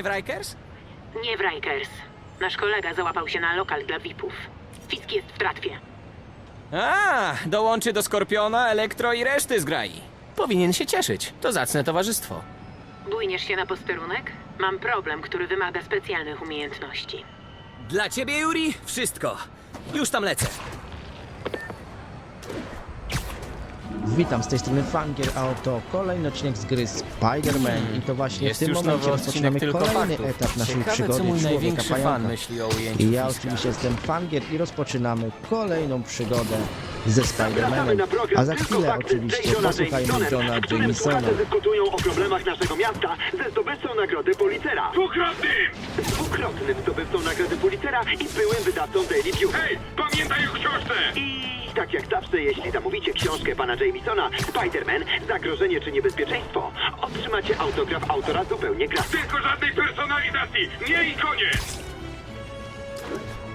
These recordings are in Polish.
grzecznie w Rikers? Nie w Rikers. Nasz kolega załapał się na lokal dla VIP-ów. Fisk jest w tratwie. A, dołączy do Skorpiona, Elektro i reszty zgrai. Powinien się cieszyć. To zacne towarzystwo. Bójniesz się na posterunek? Mam problem, który wymaga specjalnych umiejętności. Dla ciebie, Yuri, wszystko. Już tam lecę. Witam z tej strony Fanger, a oto kolejny odcinek z gry Spider-Man i to właśnie Jest w tym już momencie odcinek rozpoczynamy tylko kolejny faktów. etap naszej Ciekawe, przygody co mój Człowieka największy fan Pająka. myśli o ujęciu I ja Fiska. oczywiście jestem Fanger i rozpoczynamy kolejną przygodę ze Spider-Manem. A za chwilę oczywiście posłuchajmy Johna Jamesona. dyskutują o problemach naszego miasta ze zdobywcą nagrody Pulitzera. Dwukrotnym! Dwukrotnym zdobywcą nagrody Pulitzera i byłym wydawcą Daily View. Hej, pamiętaj o książce! I tak jak zawsze, jeśli zamówicie książkę pana Jamesona, Spider-Man, zagrożenie czy niebezpieczeństwo, otrzymacie autograf autora zupełnie gratis. Tylko żadnej personalizacji! Nie i koniec!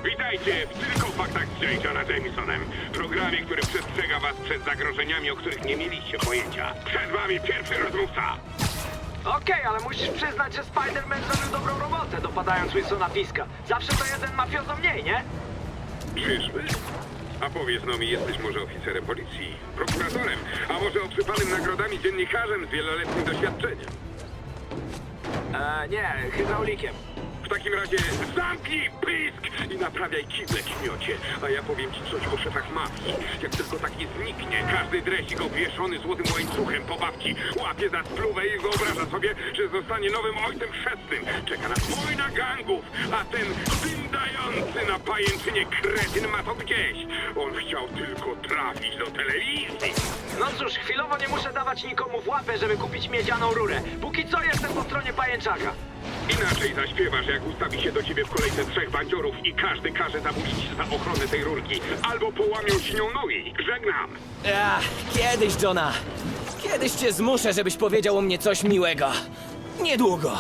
Witajcie w Tylko Faktach z J. Johna Jamesonem, programie, który przestrzega was przed zagrożeniami, o których nie mieliście pojęcia. Przed wami pierwszy rozmówca! Okej, ale musisz przyznać, że Spider-Man zrobił dobrą robotę, dopadając Wilsona Fiska. Zawsze to jeden mafiozo mniej, nie? Czyżby? A powiedz no mi, jesteś może oficerem policji, prokuratorem, a może obsypanym nagrodami dziennikarzem z wieloletnim doświadczeniem? E, nie, hydraulikiem. W takim razie zamknij pysk i naprawiaj kible kmiocie. A ja powiem ci coś o szefach mafii. Jak tylko taki zniknie, każdy dresik obwieszony złotym łańcuchem po babci łapie za spluwę i wyobraża sobie, że zostanie nowym ojcem chrzestnym. Czeka nas wojna gangów, a ten dyndający na pajęczynie kretyn ma to gdzieś. On chciał tylko trafić do telewizji. No cóż, chwilowo nie muszę dawać nikomu w łapę, żeby kupić miedzianą rurę. Póki co jestem po stronie pajęczaka. Inaczej zaśpiewasz, jak ustawi się do ciebie w kolejce trzech bandziorów i każdy każe zapuścić za ochronę tej rurki. Albo połamią ci nią nogi. Żegnam. Ach, kiedyś, Johna. Kiedyś cię zmuszę, żebyś powiedział o mnie coś miłego. Niedługo.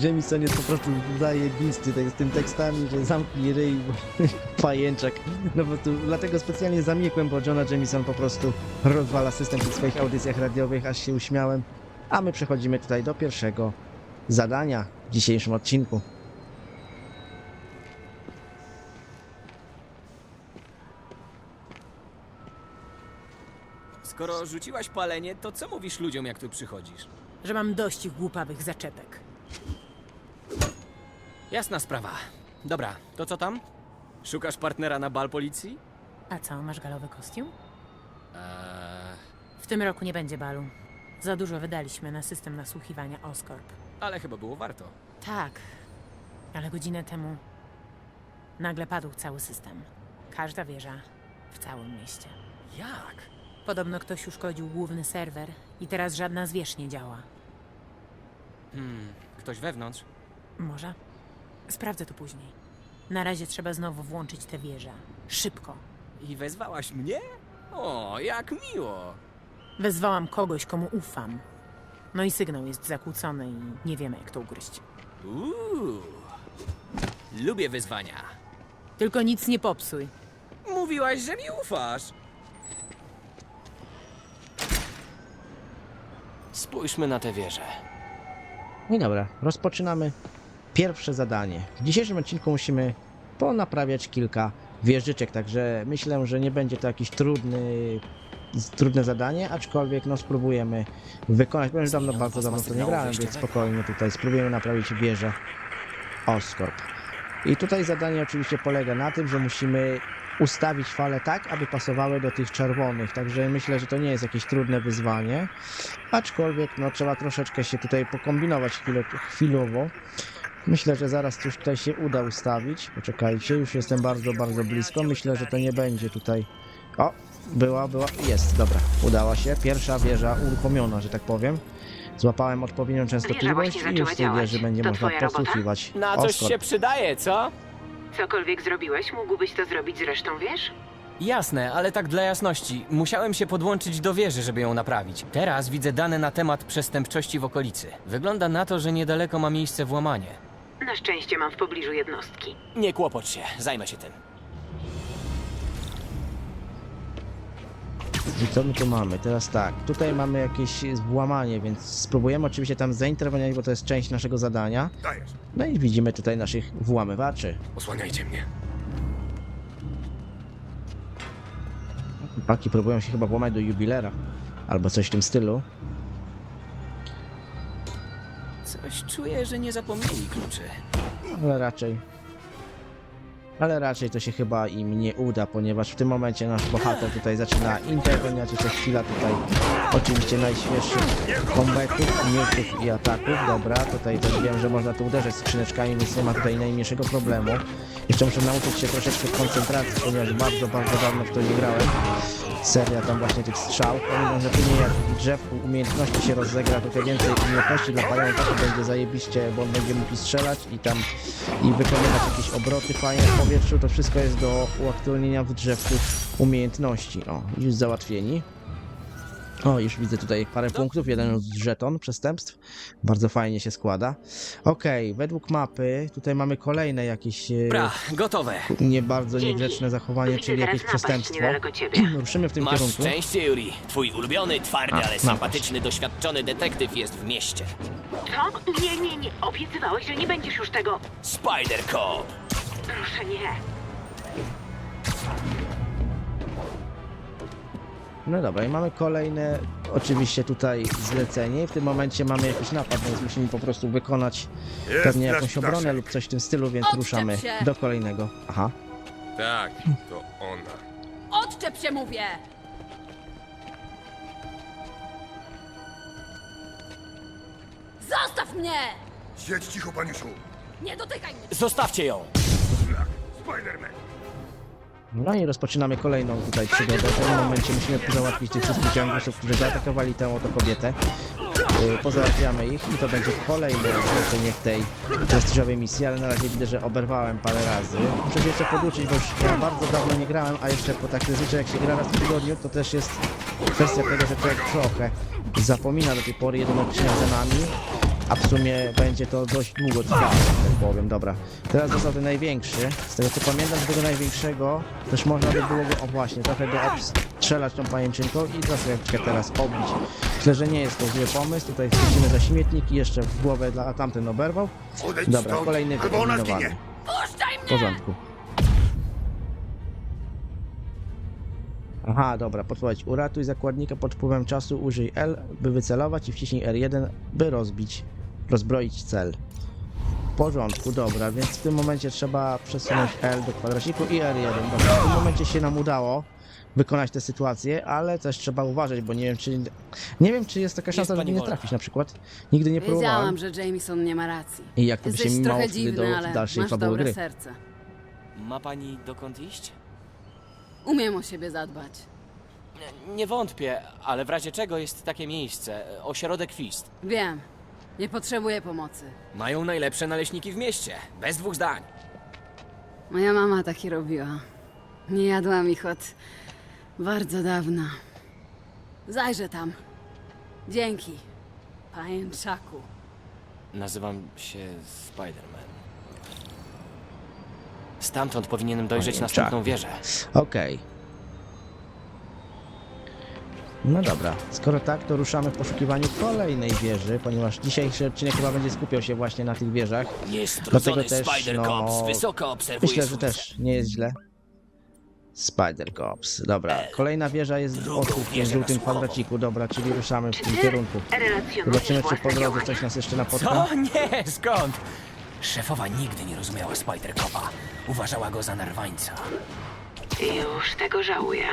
Jameson jest po prostu zajebisty tak, z tym tekstami, że zamknij ryj, pajęczak. No bo tu, dlatego specjalnie zamilkłem, bo Johna Jameson po prostu rozwala system w swoich audycjach radiowych, aż się uśmiałem. A my przechodzimy tutaj do pierwszego zadania w dzisiejszym odcinku. Skoro rzuciłaś palenie, to co mówisz ludziom, jak tu przychodzisz? Że mam dość ich głupawych zaczepek. Jasna sprawa. Dobra, to co tam? Szukasz partnera na bal policji? A co, masz galowy kostium? Eee, W tym roku nie będzie balu. Za dużo wydaliśmy na system nasłuchiwania Oscorp. Ale chyba było warto. Tak, ale godzinę temu nagle padł cały system. Każda wieża w całym mieście. Jak? Podobno ktoś uszkodził główny serwer i teraz żadna z wież nie działa. Hmm, ktoś wewnątrz? Może? Sprawdzę to później. Na razie trzeba znowu włączyć tę wieżę. Szybko. I wezwałaś mnie? O, jak miło. Wezwałam kogoś, komu ufam. No i sygnał jest zakłócony i nie wiemy, jak to ugryźć. Uuu. Lubię wyzwania. Tylko nic nie popsuj. Mówiłaś, że mi ufasz. Spójrzmy na tę wieżę. No i dobra, rozpoczynamy pierwsze zadanie. W dzisiejszym odcinku musimy ponaprawiać kilka wieżyczek, także myślę, że nie będzie to jakiś trudny, trudne zadanie, aczkolwiek no spróbujemy wykonać. Powiem, że dawno, bardzo dawno to nie grałem, więc wejściowego. spokojnie tutaj spróbujemy naprawić wieżę Oscorp. I tutaj zadanie oczywiście polega na tym, że musimy ustawić fale tak, aby pasowały do tych czerwonych, także myślę, że to nie jest jakieś trudne wyzwanie, aczkolwiek no trzeba troszeczkę się tutaj pokombinować chwilę, chwilowo. Myślę, że zaraz coś tutaj się uda ustawić. Poczekajcie, już jestem bardzo, bardzo blisko. Myślę, że to nie będzie tutaj... O, była, była, jest, dobra, udała się. Pierwsza wieża uruchomiona, że tak powiem. Złapałem odpowiednią częstotliwość i już z tej zaczęła wieży będzie To można twoja robota? podsłuchiwać. Na coś się przydaje, co? Cokolwiek zrobiłeś, mógłbyś to zrobić z resztą wież? Jasne, ale tak dla jasności. Musiałem się podłączyć do wieży, żeby ją naprawić. Teraz widzę dane na temat przestępczości w okolicy. Wygląda na to, że niedaleko ma miejsce włamanie. Na szczęście mam w pobliżu jednostki. Nie kłopocz się, zajmę się tym. I co my tu mamy? Teraz tak, tutaj mamy jakieś włamanie, więc spróbujemy oczywiście tam zainterweniować, bo to jest część naszego zadania. Dajesz. No i widzimy tutaj naszych włamywaczy. Osłaniajcie mnie. Paki próbują się chyba włamać do jubilera. Albo coś w tym stylu. Coś czuję, że nie zapomnieli kluczy. Ale raczej. Ale raczej to się chyba im nie uda, ponieważ w tym momencie nasz bohater tutaj zaczyna interweniować. To chwila tutaj oczywiście najświeższych kombetów, mieczów i ataków. Dobra, tutaj też wiem, że można tu uderzać skrzyneczkami, więc nie ma tutaj najmniejszego problemu. Jeszcze muszę nauczyć się troszeczkę koncentracji, ponieważ bardzo, bardzo dawno w to nie grałem. Seria tam właśnie tych strzał. Pamiętam, że później jak w drzewku umiejętności się rozegra, to te więcej umiejętności dla pająka to będzie zajebiście, bo on będzie mógł strzelać i tam i wykonywać jakieś obroty fajne w powietrzu. To wszystko jest do uaktualnienia w drzewku umiejętności. O, już załatwieni. O, już widzę tutaj parę punktów, jeden żeton przestępstw. Bardzo fajnie się składa. Okej, według mapy tutaj mamy kolejne jakieś e, Bra, gotowe. nie bardzo Dzięki. niegrzeczne zachowanie, czyli teraz jakieś napaść przestępstwo. niedaleko ciebie. Ruszymy w tym Masz kierunku. szczęście, Yuri. Twój ulubiony, twardy, A, ale napaść. sympatyczny, doświadczony detektyw jest w mieście. Co? Nie, nie, nie. Obiecywałeś, że nie będziesz już tego... Spider Cop! Proszę, nie. No dobra, i mamy kolejne oczywiście tutaj zlecenie. W tym momencie mamy jakiś napad, więc musimy po prostu wykonać pewnie jakąś obronę lub coś w tym stylu, więc Odczep ruszamy się. do kolejnego. Aha. Tak, to ona. Odczep się, mówię! Zostaw mnie! Siedź cicho, paniuszu. Nie dotykaj mnie! Zostawcie ją! Szlak, Spider-Man. No i rozpoczynamy kolejną tutaj przygodę. W tym momencie musimy załatwić tych wszystkich ciągusów, którzy zaatakowali tę oto kobietę. Yy, Pozałatwiamy ich i to będzie kolejne zlecenie w tej prestiżowej misji, ale na razie widzę, że oberwałem parę razy. Muszę się jeszcze poduczyć, bo już ja bardzo dawno nie grałem, a jeszcze po tak zazwyczaj jak się gra raz w tygodniu, to też jest kwestia tego, że człowiek trochę zapomina do tej pory jeden odcinek za nami, a w sumie będzie to dość długo trwało, tak powiem. Dobra, teraz został ten największy. Z tego co pamiętam, z tego największego też można by było go, o właśnie, trochę go obstrzelać tą pajęczynką i troszeczkę teraz obić. Myślę, że nie jest to zły pomysł. Tutaj wchodzimy za śmietnik i jeszcze w głowę dla a tamten oberwał. Dobra, kolejny wyeliminowany. W mnie! porządku. Aha, dobra, podpowiedź. Uratuj zakładnika pod wpływem czasu, użyj L, by wycelować i wciśnij R1, by rozbić, rozbroić cel. W porządku, dobra, więc w tym momencie trzeba przesunąć L do kwadraciku i R1. Dobra, w tym momencie się nam udało wykonać tę sytuację, ale też trzeba uważać, bo nie wiem, czy nie wiem, czy jest taka szansa, żeby pani nie trafić na przykład. Nigdy nie próbowałem. Wiedziałam, że Jameson nie ma racji. I jak to by się Jesteś mimało trochę wtedy dziwny, do ale dalszej masz fabuły dobre gry. serce. Ma pani dokąd iść? Umiem o siebie zadbać. Nie, nie wątpię, ale w razie czego jest takie miejsce? Ośrodek Fist. Wiem. Nie potrzebuję pomocy. Mają najlepsze naleśniki w mieście. Bez dwóch zdań. Moja mama taki robiła. Nie jadłam ich od bardzo dawna. Zajrzę tam. Dzięki, pajęczaku. Nazywam się Spider-Man. Stamtąd powinienem dojrzeć Panie następną Chuck. wieżę. Okej. No dobra, skoro tak, to ruszamy w poszukiwaniu kolejnej wieży, ponieważ dzisiejszy odcinek chyba będzie skupiał się właśnie na tych wieżach. Dlatego też, Spider-Cops no, Myślę, że też nie jest źle. Spider Cops. Dobra, kolejna wieża jest w oku, w żółtym kwadraciku. Dobra, czyli ruszamy w tym kierunku. Zobaczymy, czy po drodze coś nas jeszcze napotka. Co? Nie, skąd? Szefowa nigdy nie rozumiała Spider-Copa. Uważała go za narwańca. Już tego żałuję.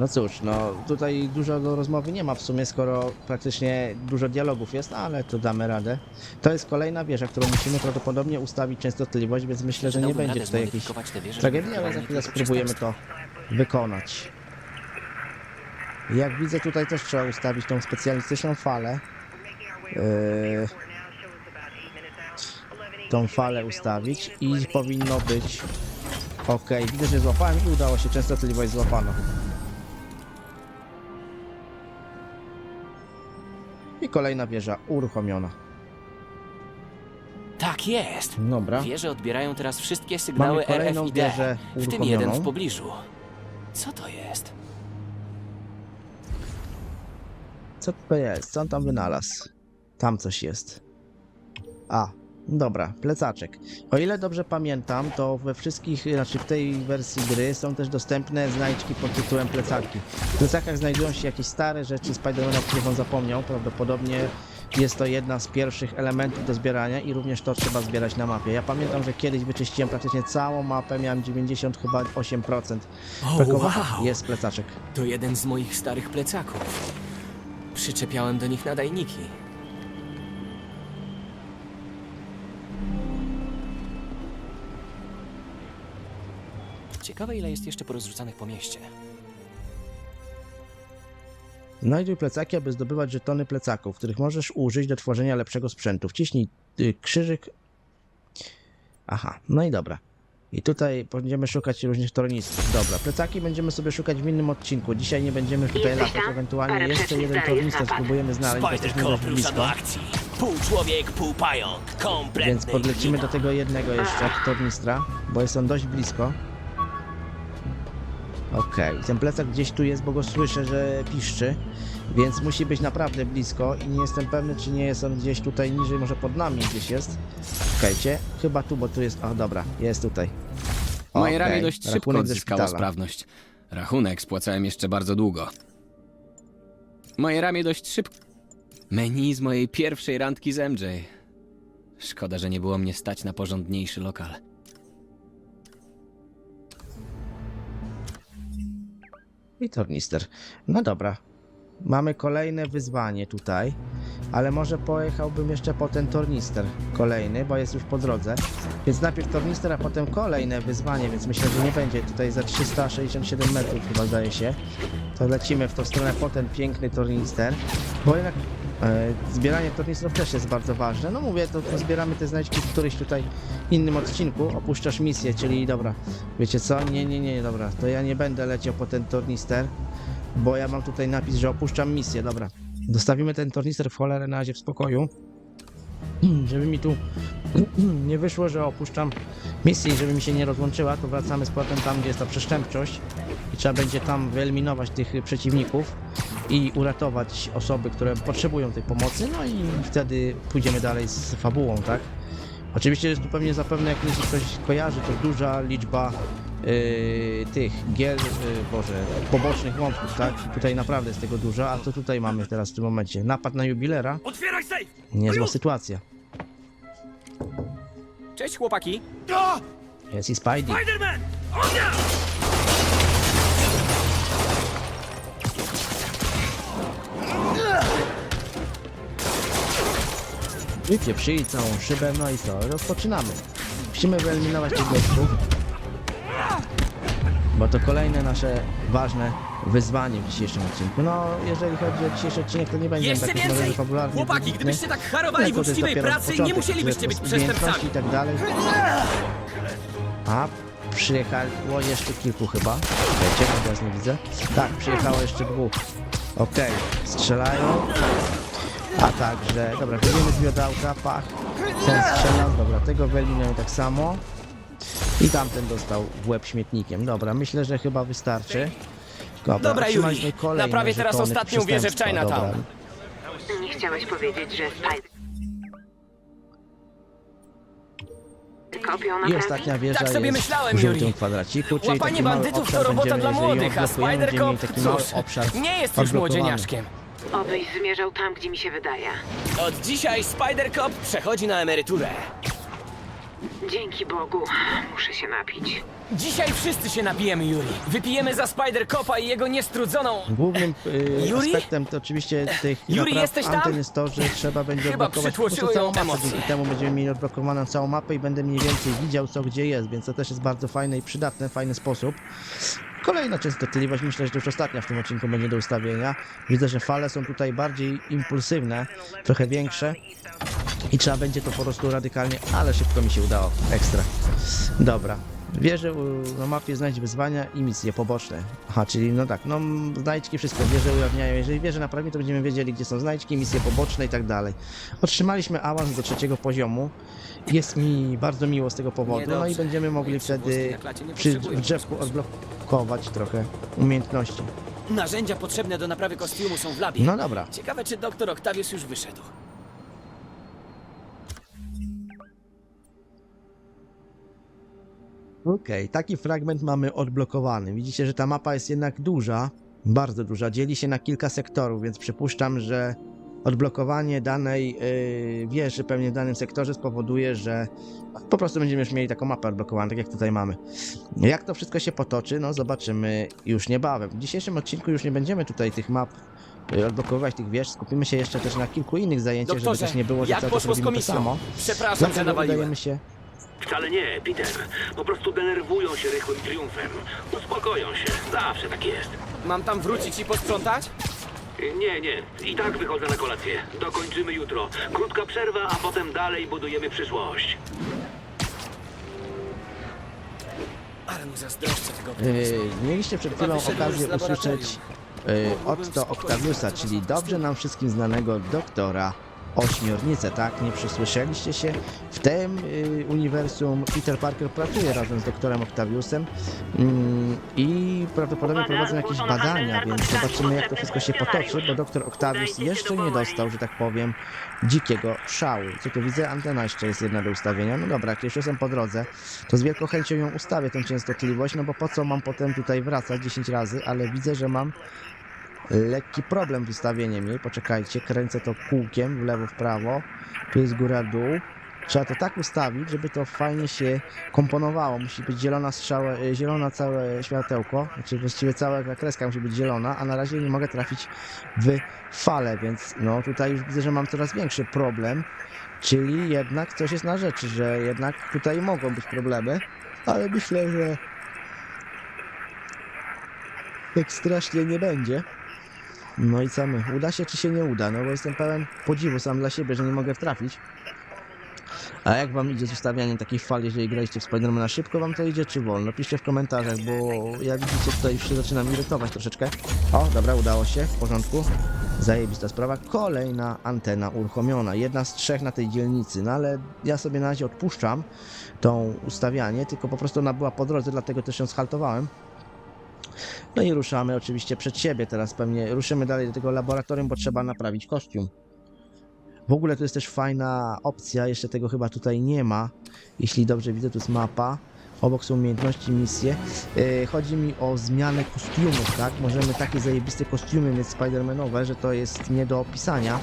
No cóż, no tutaj dużo do rozmowy nie ma w sumie, skoro praktycznie dużo dialogów jest, ale to damy radę. To jest kolejna wieża, którą musimy prawdopodobnie ustawić częstotliwość, więc myślę, że nie Dałbym będzie radę tutaj jakiejś zmodyfikować tragedii, żeby ale za chwilę spróbujemy to wykonać. Jak widzę, tutaj też trzeba ustawić tą specjalistyczną falę. Yy, tą falę ustawić i powinno być ok. Widzę, że złapałem i udało się, częstotliwość złapano. Kolejna wieża uruchomiona. Tak jest. Dobra. Wieże odbierają teraz wszystkie sygnały kolejną RFID, wieżę w tym uruchomioną. jeden w pobliżu. Co to jest? Co to jest? Co on tam wynalazł? Tam coś jest. A, dobra, plecaczek. O ile dobrze pamiętam, to we wszystkich, znaczy w tej wersji gry są też dostępne znajdźki pod tytułem plecaki. W plecakach znajdują się jakieś stare rzeczy Spidermana, o których on zapomniał. Prawdopodobnie jest to jedna z pierwszych elementów do zbierania i również to trzeba zbierać na mapie. Ja pamiętam, że kiedyś wyczyściłem praktycznie całą mapę, miałem 90 chyba 8%. O, wow! Jest plecaczek. To jeden z moich starych plecaków. Przyczepiałem do nich nadajniki. Ciekawe, ile jest jeszcze porozrzucanych po mieście. Znajduj plecaki, aby zdobywać żetony plecaków, których możesz użyć do tworzenia lepszego sprzętu. Wciśnij y, krzyżyk. Aha, no i dobra. I tutaj będziemy szukać różnych tornistrów. Dobra, plecaki będziemy sobie szukać w innym odcinku. Dzisiaj nie będziemy tutaj latać. Ewentualnie jeszcze jeden tornister spróbujemy znaleźć, bo jesteśmy dość blisko. akcji. Pół człowiek, pół pająk. Kompletny Więc podlecimy do tego jednego jeszcze tornistra, bo jest on dość blisko. Okej, ten plecak gdzieś tu jest, bo go słyszę, że piszczy, więc musi być naprawdę blisko i nie jestem pewny, czy nie jest on gdzieś tutaj niżej, może pod nami gdzieś jest. Czekajcie, chyba tu, bo tu jest, o dobra, jest tutaj. Moje Okej, ramię dość szybko rachunek odzyskało sprawność. Rachunek spłacałem jeszcze bardzo długo. Moje ramię dość szybko. Menu z mojej pierwszej randki z MJ. Szkoda, że nie było mnie stać na porządniejszy lokal. I tornister. No dobra. Mamy kolejne wyzwanie tutaj, ale może pojechałbym jeszcze po ten tornister kolejny, bo jest już po drodze. Więc najpierw tornister, a potem kolejne wyzwanie, więc myślę, że nie będzie tutaj za 367 metrów chyba zdaje się. To lecimy w tą stronę po ten piękny tornister, bo jednak zbieranie tornistrów też jest bardzo ważne. No mówię, to, to zbieramy te znajdźki w którymś tutaj innym odcinku, opuszczasz misję, czyli dobra, wiecie co, nie, nie, nie, dobra, to ja nie będę leciał po ten tornister, bo ja mam tutaj napis, że opuszczam misję, dobra. Dostawimy ten tornister w cholerę na razie w spokoju, żeby mi tu nie wyszło, że opuszczam misję i żeby mi się nie rozłączyła, to wracamy z powrotem tam, gdzie jest ta przestępczość. I trzeba będzie tam wyeliminować tych przeciwników i uratować osoby, które potrzebują tej pomocy, no i wtedy pójdziemy dalej z fabułą, tak? Oczywiście jest tu pewnie zapewne, jak jeśli ktoś kojarzy, to duża liczba yy, tych gier, yy, boże, pobocznych wątków, tak? Tutaj naprawdę jest tego dużo, a co tutaj mamy teraz w tym momencie? Napad na jubilera? Otwieraj safe! Niezła sytuacja. Cześć chłopaki! Jest i Spidey. Spiderman! Ognia! Wypieprzyli całą szybę, no i co? Rozpoczynamy. Musimy wyeliminować tych gościów. Bo to kolejne nasze ważne wyzwanie w dzisiejszym odcinku. No, jeżeli chodzi o dzisiejszy odcinek, to nie będzie Jeszcze taki więcej! może fabularny. Chłopaki, gdybyście tak harowali w to jest uczciwej pracy, nie musielibyście być przestępcami. i tak dalej. A, przyjechało jeszcze kilku chyba. Wiecie, teraz nie widzę. Tak, przyjechało jeszcze dwóch. Okej, strzelają. A także, dobra, od auta, pach. Ten strzelał, dobra, tego wyeliminują tak samo. I tamten dostał w łeb śmietnikiem. Dobra, myślę, że chyba wystarczy. Dobra, Dobra, otrzymaliśmy kolejne naprawię teraz żetony ostatnią wieżę w przestępstwa, Chinatown. dobra. Nie chciałeś powiedzieć, że Spider... Kopią I naprawi? ostatnia wieża Tak sobie jest myślałem, w żółtym kwadraciku, czyli Łapanie taki mały bandytów obszar to robota będziemy, dla jeżeli ją młodych, a odblokujemy, będziemy Spider-Cop, mieli taki mały cóż, obszar nie jest już odblokowany. młodzieniaszkiem. Obyś zmierzał tam, gdzie mi się wydaje. Od dzisiaj Spider-Cop przechodzi na emeryturę. Dzięki Bogu. Muszę się napić. Dzisiaj wszyscy się napijemy, Yuri. Wypijemy za Spider-Copa i jego niestrudzoną... Głównym y, Yuri? aspektem to oczywiście tych Yuri, napraw jesteś tam? anten jest to, że trzeba będzie Chyba odblokować po prostu przytłoczyły całą ją mapę. emocje. Dzięki temu będziemy mieli odblokowaną całą mapę i będę mniej więcej widział co gdzie jest, więc to też jest bardzo fajne i przydatne, fajny sposób. Kolejna częstotliwość, myślę, że to już ostatnia w tym odcinku będzie do ustawienia. Widzę, że fale są tutaj bardziej impulsywne, trochę większe i trzeba będzie to po prostu radykalnie, ale szybko mi się udało. Ekstra. Dobra. Wieże na mapie znajdź wyzwania i misje poboczne. Aha, czyli no tak, no znajdźki wszystko, wieże ujawniają. Jeżeli wieże naprawi, to będziemy wiedzieli, gdzie są znajdźki, misje poboczne i tak dalej. Otrzymaliśmy awans do trzeciego poziomu. Jest mi bardzo miło z tego powodu, no i będziemy mogli wtedy przy w drzewku odblokować trochę umiejętności. Narzędzia potrzebne do naprawy kostiumu są w labie. No dobra. Ciekawe, czy doktor Octavius już wyszedł. Okej, taki fragment mamy odblokowany. Widzicie, że ta mapa jest jednak duża, bardzo duża, dzieli się na kilka sektorów, więc przypuszczam, że odblokowanie danej yy, wieży pewnie w danym sektorze spowoduje, że po prostu będziemy już mieli taką mapę odblokowaną, tak jak tutaj mamy. Jak to wszystko się potoczy, no zobaczymy już niebawem. W dzisiejszym odcinku już nie będziemy tutaj tych map yy, odblokowywać tych wież, skupimy się jeszcze też na kilku innych zajęciach, żeby Doktorze, też nie było, że jak cały czas robimy to samo. Przepraszam, że Dlatego nawaliłem. się Wcale nie, Peter. Po prostu denerwują się rychłym triumfem. Uspokoją się. Zawsze tak jest. Mam tam wrócić i posprzątać? Nie, nie. I tak wychodzę na kolację. Dokończymy jutro. Krótka przerwa, a potem dalej budujemy przyszłość. Ale mu zazdroszczę tego Yy, mieliście przed chwilą okazję usłyszeć yy, Otto Octaviusa, czyli dobrze nam wszystkim znanego doktora Ośmiornicę, tak? Nie przysłyszeliście się? W tym yy, uniwersum Peter Parker pracuje razem z doktorem Octaviusem mm, i prawdopodobnie prowadzą jakieś badania, więc zobaczymy jak to wszystko się potoczy, bo doktor Octavius jeszcze nie dostał, że tak powiem, dzikiego szału. Co tu widzę? Antena jeszcze jest jedna do ustawienia. No dobra, jak już jestem po drodze, to z wielką chęcią ją ustawię, tą częstotliwość, no bo po co mam potem tutaj wracać 10 razy, ale widzę, że mam lekki problem z ustawieniem jej. Poczekajcie, kręcę to kółkiem w lewo, w prawo. Tu jest góra, dół. Trzeba to tak ustawić, żeby to fajnie się komponowało. Musi być zielona strzała, e, zielona całe światełko, znaczy właściwie cała kreska musi być zielona, a na razie nie mogę trafić w falę, więc no tutaj już widzę, że mam coraz większy problem. Czyli jednak coś jest na rzeczy, że jednak tutaj mogą być problemy, ale myślę, że tak strasznie nie będzie. No i co my? Uda się czy się nie uda? No bo jestem pełen podziwu sam dla siebie, że nie mogę wtrafić. A jak wam idzie z ustawianiem takiej fali, jeżeli graliście w Spidermana szybko wam to idzie czy wolno? Piszcie w komentarzach, bo jak widzicie tutaj już się zaczynam irytować troszeczkę. O, dobra, udało się, w porządku. Zajebista sprawa. Kolejna antena uruchomiona. Jedna z trzech na tej dzielnicy. No ale ja sobie na razie odpuszczam tą ustawianie, tylko po prostu ona była po drodze, dlatego też ją schaltowałem. No i ruszamy oczywiście przed siebie teraz pewnie. Ruszymy dalej do tego laboratorium, bo trzeba naprawić kostium. W ogóle to jest też fajna opcja, jeszcze tego chyba tutaj nie ma. Jeśli dobrze widzę, to jest mapa. Obok są umiejętności, misje. Yy, chodzi mi o zmianę kostiumów, tak? Możemy takie zajebiste kostiumy mieć Spidermanowe, że to jest nie do opisania.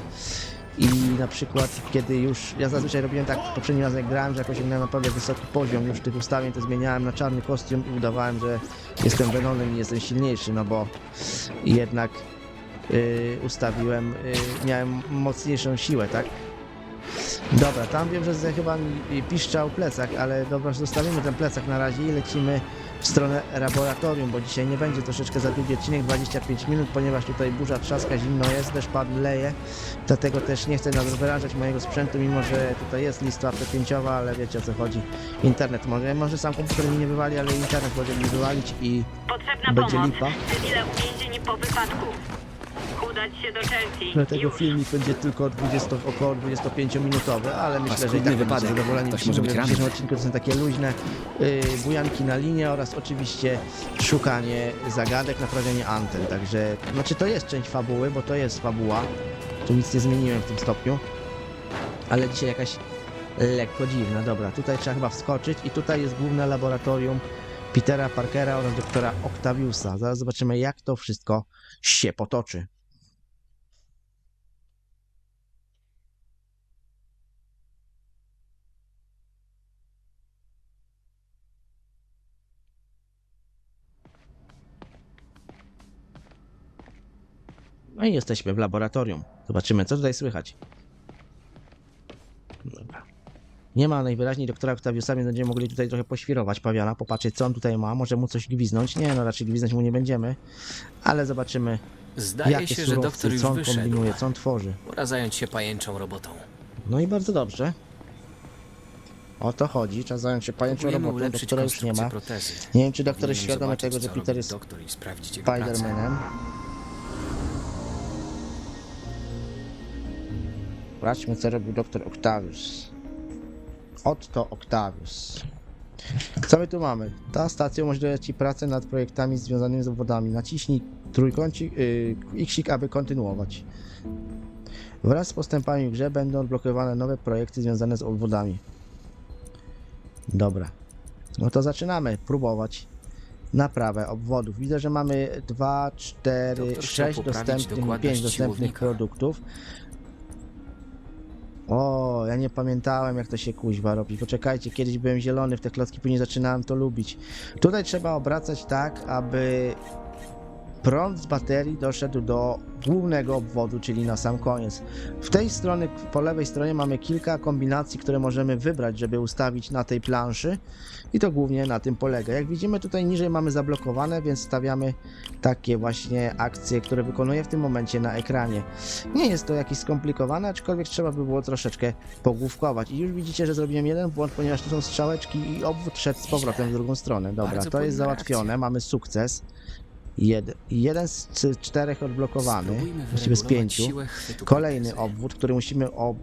I na przykład, kiedy już, ja zazwyczaj robiłem tak poprzedni raz jak grałem, że jak osiągnąłem naprawdę wysoki poziom już tych ustawień, to zmieniałem na czarny kostium i udawałem, że jestem Venonem i jestem silniejszy, no bo jednak yy, ustawiłem, yy, miałem mocniejszą siłę, tak? Dobra, tam wiem, że chyba mi piszczał plecak, ale dobra, zostawimy ten plecak na razie i lecimy w stronę laboratorium, bo dzisiaj nie będzie troszeczkę za długi odcinek, 25 minut, ponieważ tutaj burza trzaska, zimno jest, deszcz padł, leje, dlatego też nie chcę nadwyrężać mojego sprzętu, mimo że tutaj jest lista prepięciowa, ale wiecie o co chodzi. Internet może, może sam komputer mi nie wywali, ale internet może mi wywalić i Potrzebna Będzie pomoc. lipa. Cywile uwięzieni po wypadku. Udać się do Chelsea. dlatego Już. filmik będzie tylko 20, około 25-minutowy, ale myślę, że i tak będziecie wypadek. zadowoleni. Ktoś może być w ranny. dzisiejszym odcinku to są takie luźne yy, bujanki na linie oraz oczywiście szukanie zagadek, naprawianie anten. Także, znaczy to jest część fabuły, bo to jest fabuła. Tu nic nie zmieniłem w tym stopniu. Ale dzisiaj jakaś lekko dziwna. Dobra, tutaj trzeba chyba wskoczyć i tutaj jest główne laboratorium Petera Parkera oraz doktora Octaviusa. Zaraz zobaczymy jak to wszystko się potoczy. No i jesteśmy w laboratorium. Zobaczymy, co tutaj słychać. Dobra. Nie ma najwyraźniej doktora Octaviusa, więc będziemy mogli tutaj trochę poświrować pawiana, popatrzeć, co on tutaj ma. Może mu coś gwiznąć. Nie, no raczej gwiznąć mu nie będziemy. Ale zobaczymy, Zdaje jakie się, że surowce, doktor już co on wyszedł. kombinuje, co on tworzy. Pora zająć się pajęczą robotą. No i bardzo dobrze. O to chodzi, trzeba zająć się pajęczą Próbujemy robotą, ulepszyć doktora już nie konstrukcję ma. protezy. Nie wiem, czy doktor jest Powinienem świadomy zobaczyć, tego, że co Peter robi jest doktor i sprawdzić jego pracę. Spidermanem. Sprawdźmy, co robił doktor Octavius. Otto Octavius. Co my tu mamy? Ta stacja umożliwia Ci pracę nad projektami związanymi z obwodami. Naciśnij trójkącik, yy, X, aby kontynuować. Wraz z postępami w grze będą odblokowane nowe projekty związane z obwodami. Dobra. No to zaczynamy próbować naprawę obwodów. Widzę, że mamy 2, 4, Doktor chciał 6 poprawić dostępnych, dokładność 5 dostępnych siłownika. produktów. O, ja nie pamiętałem jak to się kuźwa robi. Poczekajcie, kiedyś byłem zielony w te klocki, później zaczynałem to lubić. Tutaj trzeba obracać tak, aby prąd z baterii doszedł do głównego obwodu, czyli na sam koniec. W tej strony, po lewej stronie mamy kilka kombinacji, które możemy wybrać, żeby ustawić na tej planszy i to głównie na tym polega. Jak widzimy tutaj niżej mamy zablokowane, więc stawiamy takie właśnie akcje, które wykonuję w tym momencie na ekranie. Nie jest to jakieś skomplikowane, aczkolwiek trzeba by było troszeczkę pogłówkować. I już widzicie, że zrobiłem jeden błąd, ponieważ tu są strzałeczki i obwód szedł z powrotem w drugą stronę. Dobra, to jest załatwione, mamy sukces. Jed, jeden z czterech odblokowany, właściwie z pięciu. Kolejny obwód, który musimy ob...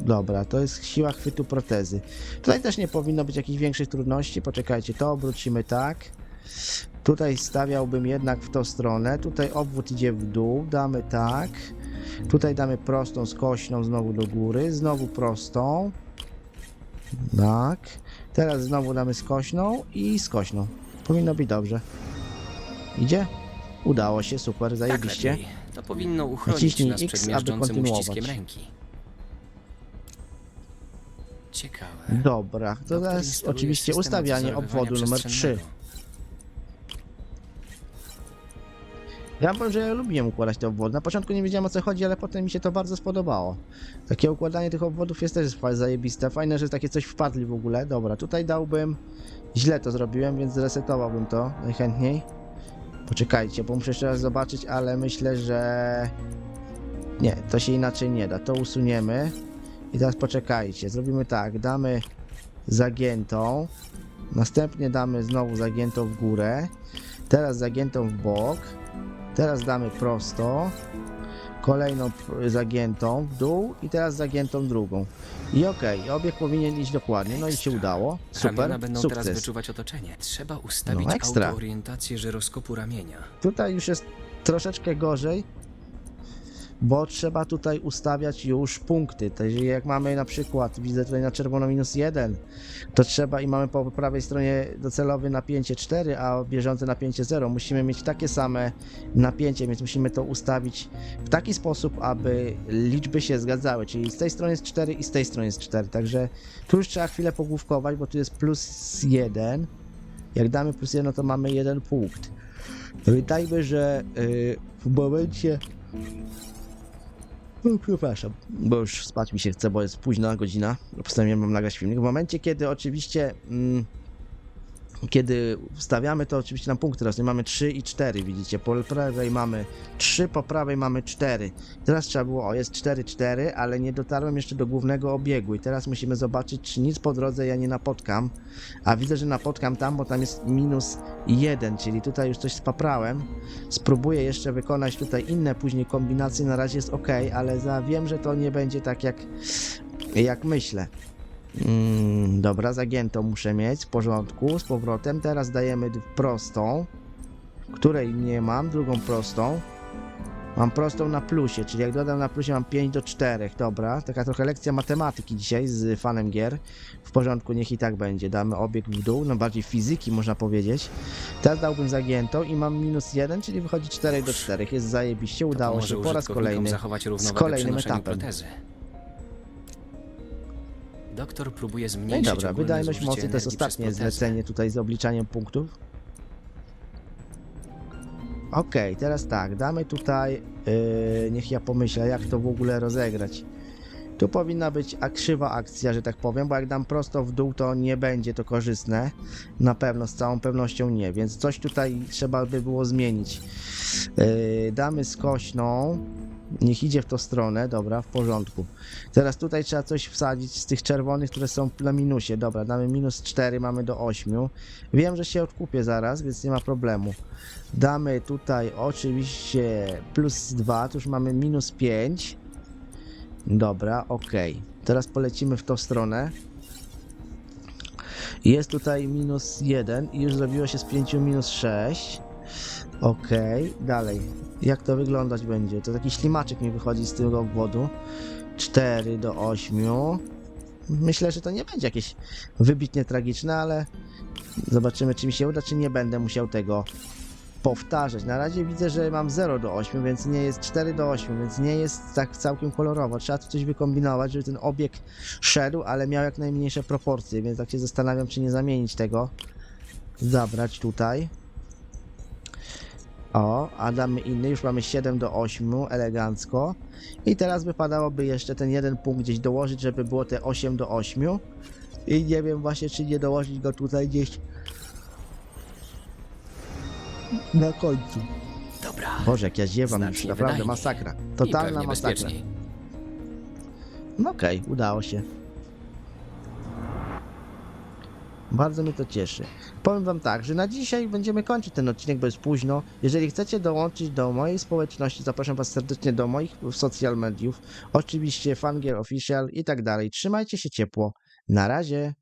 Dobra, to jest siła chwytu protezy. Tutaj też nie powinno być jakichś większych trudności. Poczekajcie, to obrócimy tak. Tutaj stawiałbym jednak w tą stronę. Tutaj obwód idzie w dół, damy tak. Tutaj damy prostą, skośną znowu do góry, znowu prostą. Tak. Teraz znowu damy skośną i skośną. Powinno być dobrze. Idzie? Udało się, super, Tak zajebiście. lepiej. To powinno uchronić Naciśnij nas X, przed aby miażdżącym kontynuować. uściskiem ręki. Ciekawe. Dobra, to Doktor teraz instaluje oczywiście system ustawianie odwzorowywania obwodu numer 3. przestrzennego. Ja powiem, że ja lubiłem układać te obwody. Na początku nie wiedziałem o co chodzi, ale potem mi się to bardzo spodobało. Takie układanie tych obwodów jest też fa- zajebiste. Fajne, że takie coś wpadli w ogóle. Dobra, tutaj dałbym... Źle to zrobiłem, więc zresetowałbym to najchętniej. Poczekajcie, bo muszę jeszcze raz zobaczyć, ale myślę, że... Nie, to się inaczej nie da. To usuniemy. I teraz poczekajcie, zrobimy tak, damy zagiętą, następnie damy znowu zagiętą w górę, teraz zagiętą w bok, teraz damy prosto, kolejną zagiętą w dół i teraz zagiętą drugą. I okej, obieg powinien iść dokładnie, no i się udało, Ramiona super, będą teraz sukces. wyczuwać otoczenie. Trzeba ustawić No, autoorientację żyroskopu ramienia. Tutaj już jest troszeczkę gorzej, bo trzeba tutaj ustawiać już punkty. Także jak mamy na przykład, widzę tutaj na czerwono minus 1, to trzeba i mamy po prawej stronie docelowy napięcie 4, a bieżące napięcie 0. Musimy mieć takie same napięcie, więc musimy to ustawić w taki sposób, aby liczby się zgadzały. Czyli z tej strony jest 4 i z tej strony jest 4. Także tu już trzeba chwilę pogłówkować, bo tu jest plus 1. Jak damy plus 1, no to mamy jeden punkt. Pamiętajmy, że yy, w momencie. Przepraszam, bo już spać mi się chce, bo jest późna godzina. Postanowiłem nagrać filmik. W momencie, kiedy oczywiście. Mm, kiedy wstawiamy, to oczywiście nam punkty rosną. Mamy 3 i 4, widzicie. Po prawej mamy 3, po prawej mamy 4. Teraz trzeba było, o jest 4, 4, ale nie dotarłem jeszcze do głównego obiegu. I teraz musimy zobaczyć, czy nic po drodze ja nie napotkam. A widzę, że napotkam tam, bo tam jest minus 1, czyli tutaj już coś spaprałem. Spróbuję jeszcze wykonać tutaj inne później kombinacje, na razie jest ok, ale za, wiem, że to nie będzie tak jak, jak myślę. Mm, dobra, zagiętą muszę mieć, w porządku, z powrotem. Teraz dajemy prostą, której nie mam, drugą prostą. Mam prostą na plusie, czyli jak dodam na plusie mam 5 do 4. Dobra, taka trochę lekcja matematyki dzisiaj z fanem gier. W porządku, niech i tak będzie. Damy obieg w dół, no bardziej fizyki można powiedzieć. Teraz dałbym zagiętą i mam minus 1, czyli wychodzi 4 do 4. Jest zajebiście, udało się po raz kolejny. zachować z kolejnym etapem. protezy. Doktor próbuje No i zmniejszyć dobra, ogólne wydajność zużycie mocy to jest energii przez ostatnie protezę. zlecenie tutaj z obliczaniem punktów. Okej, teraz tak, damy tutaj, yy, niech ja pomyślę, jak to w ogóle rozegrać. Tu powinna być a krzywa akcja, że tak powiem, bo jak dam prosto w dół, to nie będzie to korzystne. Na pewno, z całą pewnością nie, więc coś tutaj trzeba by było zmienić. Yy, damy skośną, Niech idzie w tą stronę, dobra, w porządku. Teraz tutaj trzeba coś wsadzić z tych czerwonych, które są na minusie. Dobra, damy minus 4, mamy do 8. Wiem, że się odkupię zaraz, więc nie ma problemu. Damy tutaj oczywiście plus 2, tu już mamy minus 5. Dobra, ok. Teraz polecimy w tą stronę. Jest tutaj minus 1 i już zrobiło się z 5 minus 6. Ok, dalej. Jak to wyglądać będzie? To taki ślimaczek mi wychodzi z tego obwodu. 4 do 8. Myślę, że to nie będzie jakieś wybitnie tragiczne, ale zobaczymy, czy mi się uda, czy nie będę musiał tego powtarzać. Na razie widzę, że mam 0 do 8, więc nie jest 4 do 8, więc nie jest tak całkiem kolorowo. Trzeba tu coś wykombinować, żeby ten obieg szedł, ale miał jak najmniejsze proporcje, więc tak się zastanawiam, czy nie zamienić tego. Zabrać tutaj. O, a damy inny, już mamy 7 do 8, elegancko. I teraz wypadałoby jeszcze ten jeden punkt gdzieś dołożyć, żeby było te 8 do 8. I nie wiem właśnie, czy nie dołożyć go tutaj gdzieś na końcu. Dobra. Boże, jak ja ziewam już, naprawdę wydajniej. masakra. I Totalna pewnie masakra. bezpieczniej. No okej, udało się. Bardzo mnie to cieszy. Powiem wam tak, że na dzisiaj będziemy kończyć ten odcinek, bo jest późno. Jeżeli chcecie dołączyć do mojej społeczności, zapraszam was serdecznie do moich social mediów. Oczywiście Fangier Official i tak dalej. Trzymajcie się ciepło. Na razie.